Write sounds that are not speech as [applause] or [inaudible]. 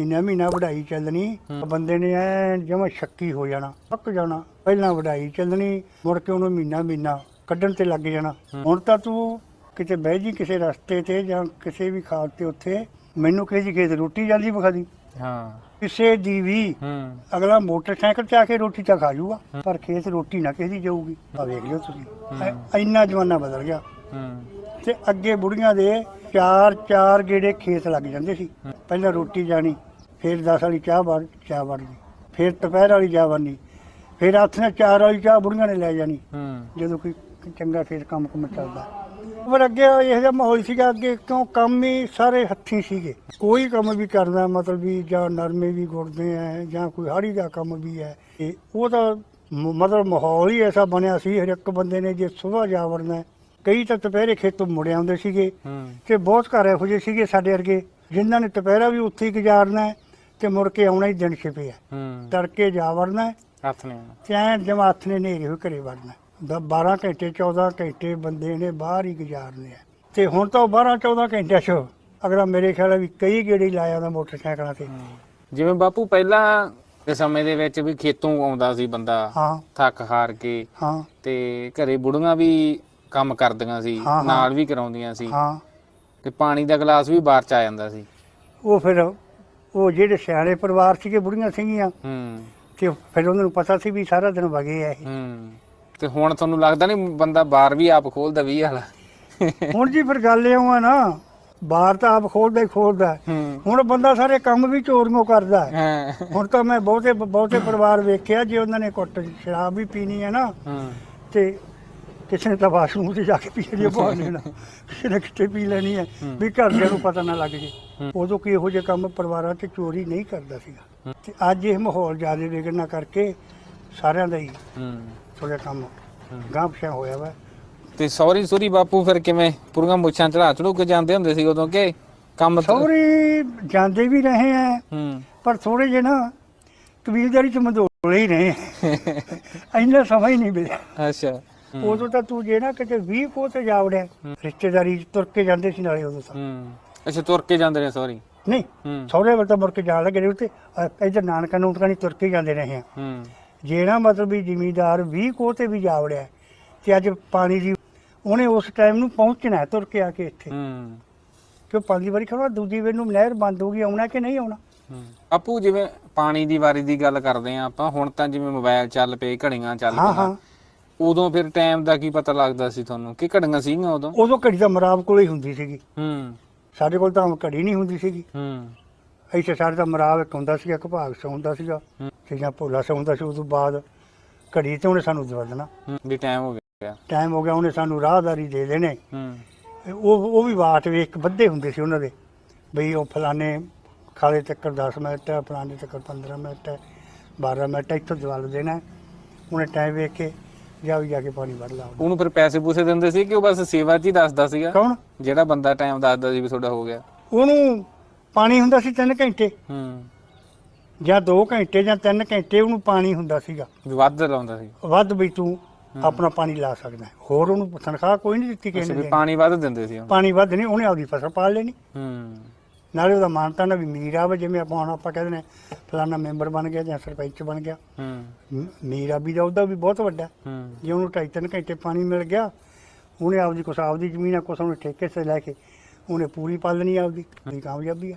ਮਹੀਨਾ ਮਹੀਨਾ ਵਢਾਈ ਚੱਲਣੀ ਬੰਦੇ ਨੇ ਐ ਜਿਵੇਂ ਸ਼ੱਕੀ ਹੋ ਜਾਣਾ ਪੱਕ ਜਾਣਾ। ਪਹਿਲਾਂ ਵਢਾਈ ਚੱਲਣੀ ਮੁੜ ਕੇ ਉਹਨੂੰ ਮਹੀਨਾ ਮਹੀਨਾ ਕੱਢਣ ਤੇ ਲੱਗ ਜਾਣਾ। ਹੁਣ ਤਾਂ ਤੂੰ ਕਿਤੇ ਬਹਿ ਜੀ ਕਿਸੇ ਰਸਤੇ ਤੇ ਜਾਂ ਕਿਸੇ ਵੀ ਖਾਲ ਤੇ ਉੱਥੇ ਮੈਨੂੰ ਕਿਸੇ ਦੀ ਖੇਤ ਰੋਟੀ ਜਾਂਦੀ ਵਿਖਾ ਦੀ। ਹਾਂ। ਕਿਸੇ ਦੀ ਵੀ ਅਗਲਾ ਮੋਟਰਸਾਈਕਲ ਤੇ ਆ ਕੇ ਰੋਟੀ ਤਾਂ ਖਾ ਜੂਗਾ ਪਰ ਖੇਤ ਰੋਟੀ ਨਾ ਕਿਸੇ ਦੀ ਜਾਊਗੀ। ਆ ਵੇਖ ਲਿਓ ਤੁਸੀਂ। ਐ- ਇੰਨਾ ਜ਼ਮਾਨਾ ਬਦਲ ਗਿਆ। ਹੂੰ। ਤੇ ਅੱਗੇ ਬੁੜੀਆਂ ਦੇ ਚਾਰ ਚਾਰ ਗੇੜੇ ਖੇਤ ਲੱਗ ਜਾਂਦੇ ਸੀ। ਪਹਿਲਾਂ ਰੋਟੀ ਜਾਣੀ ਫਿਰ 10 ਵਾਲੀ ਚਾਹ ਬਣ ਚਾਹ ਬਣਨੀ ਫਿਰ ਦੁਪਹਿਰ ਵਾਲੀ ਚਾਹ ਬਣਨੀ ਫਿਰ ਹੱਥ ਨਾਲ ਚਾਰ ਵਾਲੀ ਚਾਹ ਬੁੜੀਆਂ ਨੇ ਲੈ ਜਾਣੀ। ਹੂੰ। ਜਦੋਂ ਕੋਈ ਚੰਗਾ ਫਿਰ ਕੰਮ ਕੁਮ ਚੱਲਦਾ। ਪਰ ਅੱਗੇ ਇਹੋ ਜਿਹਾ ਮਾਹੌਲ ਸੀਗਾ ਅੱਗੇ ਕਿਉਂ ਕੰਮ ਹੀ ਸਾਰੇ ਹੱਥੀਂ ਸੀਗੇ। ਕੋਈ ਕੰਮ ਵੀ ਕਰਨਾ ਮਤਲਬ ਵੀ ਜਾਂ ਨਰਮੇ ਵੀ ਗੁੜਦੇ ਆ ਜਾਂ ਕੋਈ ਹਾੜੀ ਦਾ ਕੰਮ ਵੀ ਹੈ। ਤੇ ਉਹ ਤਾਂ ਮ- ਮਤਲਬ ਮਾਹੌਲ ਹੀ ਐਸਾ ਬਣਿਆ ਸੀ ਹਰ ਇੱਕ ਬੰਦੇ ਨੇ ਜੇ ਸੁਬਾਹ ਜਾ ਵੜਨਾ। ਕਈ ਤਾਂ ਦੁਪਹਿਰੇ ਖੇਤੋਂ ਮੁੜੇ ਆਉਂਦੇ ਸੀਗੇ ਹੂੰ। ਤੇ ਬਹੁਤ ਘਰ ਇਹੋ ਜਿਹੇ ਸੀਗੇ ਸਾਡੇ ਵਰਗੇ ਜਿਨ੍ਹਾਂ ਨੇ ਦੁਪਹਿਰਾ ਵੀ ਉੱਥੇ ਹੀ ਗੁਜ਼ਾਰਨਾ ਹੈ। ਤੇ ਮੁੜ ਕੇ ਆਉਣਾ ਹੀ ਦਿਨ ਛਿਪੇ ਹੈ। ਤੜਕੇ ਜਾ ਵੜਨਾ ਹੱਥ ਨੇ ਤੇ ਐਂ ਜਮਾ ਹੱਥ ਨੇ ਨੇਰੇ ਘਰੇ ਵੜਨਾ ਦ 12 ਘੰਟੇ 14 ਘੰਟੇ ਬੰਦੇ ਨੇ ਬਾਹਰ ਹੀ ਗੁਜ਼ਾਰਨੇ ਆ। ਤੇ ਹੁਣ ਤਾਂ ਉਹ 12 14 ਘੰਟਿਆਂ 'ਚ ਅਗਲਾ ਮੇਰੇ ਖਿਆਲ ਵੀ ਕਈ ਗੇੜੇ ਲਾਇਆ ਉਹਦਾ ਮੋਟਰਸਾਈਕਲਾਂ ਤੇ। ਜਿਵੇਂ ਬਾਪੂ ਪਹਿਲਾਂ ਦੇ ਸਮੇਂ ਦੇ ਵਿੱਚ ਵੀ ਖੇਤੋਂ ਆਉਂਦਾ ਸੀ ਬੰਦਾ ਹਾਂ। ਥੱਕ ਹਾਰ ਕੇ। ਹਾਂ। ਤੇ ਘਰੇ ਬੁੜੀਆਂ ਵੀ ਕੰਮ ਕਰਦੀਆਂ ਸੀ ਹਾਂ, ਹਾਂ। ਨਾਲ ਵੀ ਕਰਾਉਂਦੀਆਂ ਸੀ। ਹਾਂ। ਤੇ ਪਾਣੀ ਦਾ ਗਲਾਸ ਵੀ ਬਾਹਰ ਚ ਆ ਜਾਂਦਾ ਸੀ। ਉਹ ਫਿਰ ਉਹ ਜਿਹੜੇ ਸਿਆਣੇ ਪਰਿਵਾਰ ਸੀਗੇ ਬੁੜੀਆਂ ਸੀਗੀਆਂ ਹੂੰ। ਤੇ ਫਿਰ ਉਹਨਾਂ ਨੂੰ ਪਤਾ ਸੀ ਵੀ ਸਾਰਾ ਦਿਨ ਵਗੇ ਆ ਇਹ। ਹੂੰ। ਤੇ ਹੁਣ ਤੁਹਾਨੂੰ ਲੱਗਦਾ ਨਹੀਂ ਬੰਦਾ ਬਾਹਰ ਵੀ ਆਪ ਖੋਲਦਾ ਵੀ ਵਾਲਾ ਹੁਣ ਜੀ ਫਿਰ ਗੱਲ ਇਹ ਆ ਨਾ ਬਾਹਰ ਤਾਂ ਆਪ ਖੋਲਦਾ ਹੀ ਖੋਲਦਾ। ਹੁਣ ਬੰਦਾ ਸਾਰੇ ਕੰਮ ਵੀ ਚੋਰੀਆਂ ਕਰਦਾ। ਹੁਣ ਤਾਂ ਮੈਂ ਬਹੁਤੇ ਬਹੁਤੇ ਪਰਿਵਾਰ ਵੇਖਿਆ ਜੇ ਉਹਨਾਂ ਨੇ ਕੁੱਟ ਸ਼ਰਾਬ ਵੀ ਪੀਣੀ ਹੈ ਨਾ ਹੂੰ। ਤੇ ਕਿਸੇ ਨੇ ਤਾਂ ਵਾਸ਼ਰੂਮ ਤੇ ਜਾ ਕੇ ਪੀ ਲਈ ਬਹੁਤ ਲੈਣਾ। ਕਿਸੇ ਨੇ ਕਿਤੇ ਪੀ ਲੈਣੀ ਹੈ। ਵੀ ਘਰਦਿਆਂ ਨੂੰ ਪਤਾ ਨਾ ਲੱਗ ਜੇ। ਉਦੋਂ ਕੀ ਇਹੋ ਜਿਹੇ ਕੰਮ ਪਰਿਵਾਰਾਂ 'ਚ ਚੋਰੀ ਨਹੀਂ ਕਰਦਾ ਸੀਗਾ। ਤੇ ਅੱਜ ਇਹ ਮਾਹੌਲ ਜ਼ਿਆਦਾ ਵਿਗੜਨਾ ਕਰਕੇ ਸਾਰਿਆਂ ਦਾ ਹੀ ਥੋੜਾ ਕੰਮ ਪਿਛਾਂਹ ਹੋਇਆ ਵਾ। ਤੇ ਸੌਰੀ ਸੂਰੀ ਬਾਪੂ ਫਿਰ ਕਿਵੇਂ? ਪੂਰੀਆਂ ਮੁੱਛਾਂ ਚੜਾ ਚੜੂ ਕੇ ਜਾਂਦੇ ਹੁੰਦੇ ਸੀ ਉਦੋਂ ਕਿ ਕੰਮ ਸਹੁਰੇ ਜਾਂਦੇ ਵੀ ਰਹੇ ਆ। ਪਰ ਥੋੜੇ ਜਿਹੇ ਨਾ ਕਬੀਲਦਾਰੀ 'ਚ ਮੰਦੋਲੇ ਹੀ ਰਹੇ। [laughs] ਇੰਨਾ ਸਮਾਂ ਹੀ ਨਹੀਂ ਮਿਲਿਆ। ਅੱਛਾ। ਉਦੋਂ ਤਾਂ ਤੂੰ ਜੇ ਨਾ ਕਿਤੇ 20 ਕੋ ਤੇ ਜਾਵੜਿਆ ਰਿਸ਼ਤੇਦਾਰੀ 'ਚ ਤੁਰ ਕੇ ਜਾਂਦੇ ਸੀ ਨਾਲੇ ਉਦੋਂ ਤਾਂ। ਹੂੰ। ਅੱਛਾ ਤੁਰ ਕੇ ਜਾਂਦੇ ਨੇ ਸੌਰੀ ਨਹੀਂ ਹੂੰ। ਸਹੁਰੇ ਵੱਲ ਤਾਂ ਮੁੜ ਕੇ ਜਾਣ ਲੱਗੇ ਨੇ ਉੱਤੇ ਅ- ਇੱਧਰ ਨਾਨਕਾ ਨੂੰ ਨਹੀਂ ਤੁਰ ਕੇ ਜਾਂਦੇ ਰਹੇ ਆ। ਹੂੰ। ਜੇ ਨਾ ਮਤਲਬ ਵੀ ਜ਼ਿਮੀਦਾਰ 20 ਕੋ ਤੇ ਵੀ ਜਾਵੜਿਆ ਤੇ ਅੱਜ ਪਾਣੀ ਦੀ ਉਹਨੇ ਉਸ ਟਾਈਮ ਨੂੰ ਪਹੁੰਚਣਾ ਹੈ ਤੁਰ ਕੇ ਆ ਕੇ ਇੱਥੇ। ਹੂੰ। ਕਿਉਂ ਵਾਰੀ ਖੜਾ ਦੂਜੀ ਵਾਰ ਨੂੰ ਨਹਿਰ ਬੰਦ ਹੋ ਗਈ ਆਉਣਾ ਕਿ ਨਹੀਂ ਆਉਣਾ? ਹੂੰ। ਜਿਵੇਂ ਪਾਣੀ ਦੀ ਵਾਰੀ ਦੀ ਗੱਲ ਕਰਦੇ ਆ ਆਪਾਂ ਹੁਣ ਤਾਂ ਜਿਵੇਂ ਮੋਬਾਈਲ ਚੱਲ ਪਏ ਘੜੀਆਂ ਚੱਲ ਹਾਂ ਪਈਆਂ। ਹਾਂ। ਉਦੋਂ ਫਿਰ ਟਾਈਮ ਦਾ ਕੀ ਪਤਾ ਲੱਗਦਾ ਸੀ ਤੁਹਾਨੂੰ? ਕਿ ਘੜੀਆਂ ਸੀਗੀਆਂ ਉਦੋਂ? ਉਦੋਂ ਘੜੀ ਤਾਂ ਮਰਾਬ ਕੋਲੇ ਹੀ ਹੁੰਦੀ ਸੀਗੀ। ਹੂੰ। ਸਾਡੇ ਕੋਲ ਤਾਂ ਘੜੀ ਨਹੀਂ ਹੁੰਦੀ ਸੀਗੀ। ਹੂੰ। ਇੱਥੇ ਸਾਡੇ ਤਾਂ ਮਰਾਬ ਇੱਕ ਹੁੰਦਾ ਸੀਗਾ ਇੱਕ ਭਾਗ ਸੌਂਦਾ ਸੀਗਾ। ਤੇ ਜਾਂ ਭੋਲਾ ਸੌਂਦਾ ਸੀ ਉਸ ਤੋਂ ਬਾਅਦ ਘੜੀ ਤੇ ਉਹਨੇ ਸਾਨੂੰ ਦਵਾ ਦੇਣਾ। ਹੂੰ, ਵੀ ਟਾਈਮ ਹੋ ਗਿਆ। ਟਾਈਮ ਹੋ ਗਿਆ ਉਹਨੇ ਸਾਨੂੰ ਰਾਹਦਾਰੀ ਦੇ ਦੇਣੇ। ਹੂੰ। ਉਹ ਉਹ ਵੀ ਬਾਟ ਵੇਖ ਬੱਧੇ ਹੁੰਦੇ ਸੀ ਉਹਨਾਂ ਦੇ। ਬਈ ਉਹ ਫਲਾਣੇ ਖਾਲੇ ਤੱਕ 10 ਮਿੰਟ ਹੈ ਫਲਾਣੇ ਤੱਕ 15 ਮਿੰਟ ਹੈ 12 ਮਿੰਟ ਹੈ, ਇੱਥੋਂ ਦੇਣਾ। ਹੈ। ਉਹਨੇ ਟਾਈਮ ਵੇਖ ਕੇ ਜਾ ਵੀ ਜਾ ਕੇ ਪਾਣੀ ਵੜ ਲਾ ਉਹਨੂੰ। ਫਿਰ ਪੈਸੇ ਪੂਸੇ ਦਿੰਦੇ ਸੀ ਕਿ ਉਹ ਬਸ ਸੇਵਾ 'ਚ ਹੀ ਦੱਸਦਾ ਸੀਗਾ? ਕੌਣ? ਜਿਹੜਾ ਬੰਦਾ ਟਾਈਮ ਦੱਸਦਾ ਸੀ ਵੀ ਤੁਹਾਡਾ ਹੋ ਗਿਆ। ਉਹਨੂੰ ਪਾਣੀ ਹੁੰਦਾ ਸੀ 3 ਘੰਟੇ। ਹੂੰ। ਜਾਂ 2 ਘੰਟੇ ਜਾਂ 3 ਘੰਟੇ ਉਹਨੂੰ ਪਾਣੀ ਹੁੰਦਾ ਸੀਗਾ। ਵੀ ਵੱਧ ਲਾਉਂਦਾ ਸੀ। ਵੱਧ ਵੀ ਤੂੰ ਆਪਣਾ ਪਾਣੀ ਲਾ ਸਕਦਾ ਹੈ। ਹੋਰ ਉਹਨੂੰ ਤਨਖਾਹ ਕੋਈ ਨਹੀਂ ਦਿੱਤੀ ਅੱਛਾ ਕਿਸੇ ਵੀ ਨੇ ਪਾਣੀ ਵੱਧ ਦਿੰਦੇ ਸੀ ਉਹਨੂੰ। ਪਾਣੀ ਵੱਧ ਨਹੀਂ ਉਹਨੇ ਆਪਦੀ ਫਸਲ ਪਾਲ ਲੈਣੀ। ਹੂੰ। ਨਾਲੇ ਉਹਦਾ ਮਾਨਤਾ ਨਾ ਵੀ ਮੀਰ ਆਵੇ ਜਿਵੇਂ ਆਪਾਂ ਹੁਣ ਆਪਾਂ ਕਹਿੰਦੇ ਨੇ ਫਲਾਣਾ ਮੈਂਬਰ ਬਣ ਗਿਆ ਜਾਂ ਸਰਪੰਚ ਬਣ ਗਿਆ। ਹੂੰ। ਮ- ਮੀਰ ਆਬੀ ਦਾ ਉਹਦਾ ਵੀ ਬਹੁਤ ਵੱਡਾ। ਹੂੰ। ਜੇ ਉਹਨੂੰ ਢਾਈ ਤਿੰਨ ਘੰਟੇ ਪਾਣੀ ਮਿਲ ਗਿਆ ਉਹਨੇ ਆਪਦੀ ਕੁਛ ਆਪਦੀ ਜ਼ਮੀਨ ਆ ਕੁਛ ਉਹਨੇ ਠੇਕੇ ਤੇ ਲੈ ਕੇ ਉਹਨੇ ਪੂਰੀ ਪਾਲਣੀ ਆਪਦੀ। ਉਹਦੀ ਕਾਮਯਾਬੀ ਆ।